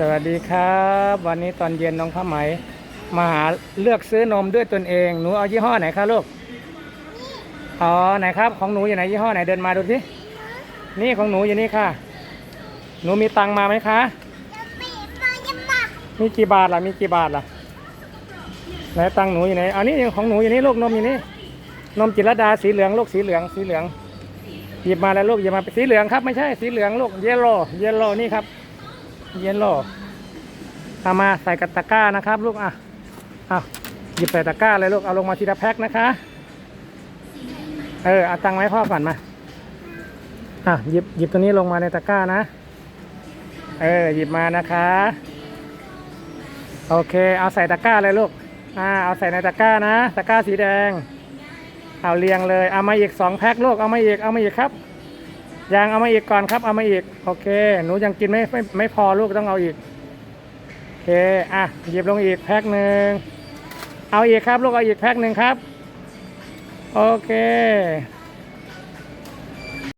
สวัสดีครับ วันนี้ตอนเย็นน้องผ้าไหม มาหาเลือกซื้อนมด้วยตนเอง หนูเอายี่ห้อไหนคะลูก อ๋อไหนครับ ของหนูอยู่ไหนยี่ห้อไหนเดินมาดูสิ นี่ของหนูอยู่นี่ค่ะ หนูมีตังมาไหมคะ มีกี่บาทล่ะ มีกี่บาทล่ะ ไหนตังหนูอยู่ไหนอันนี้ของหนูอยู่นี่ลูกนมอยู่นี่นมจิรดาสีเหลืองลูกสีเหลืองสีเหลืองหยิบมาแล้วลูกหยิบมาสีเหลืองครับไม่ใช่สีเหลืองลูกเยลโล่เยลโล่นี่ครับ เยลโล่เอามาใส่กระตะก้านะครับลูกอะเอาหยิบใส่ตะก้าเลยลูกเอาลงมาทีละแพ็คนะคะ เออเอาตังไว้พ่อก่อนมาอะหยิบหยิบตัวนี้ลงมาในตะก้านะ เออหยิบมานะคะ โอเค เอาใส่ตะก้าเลยลูกอ่าเอาใส่ในตะก้านะ ตะก้าสีแดง เอาเรียงเลย เอามาอีกสองแพ็คลูกเอามาอีกเอามาอีกครับ ยังเอามาอีกก่อนครับ เอามาอีก โอเค หนูยังกินไม่ไม่ไม่พอลูกต้องเอาอีก โอเค อะหยิบลงอีกแพ็คหนึ่ง เอาอีกครับ ลูกเอาอีกแพ็คหนึ่งครับ โอเค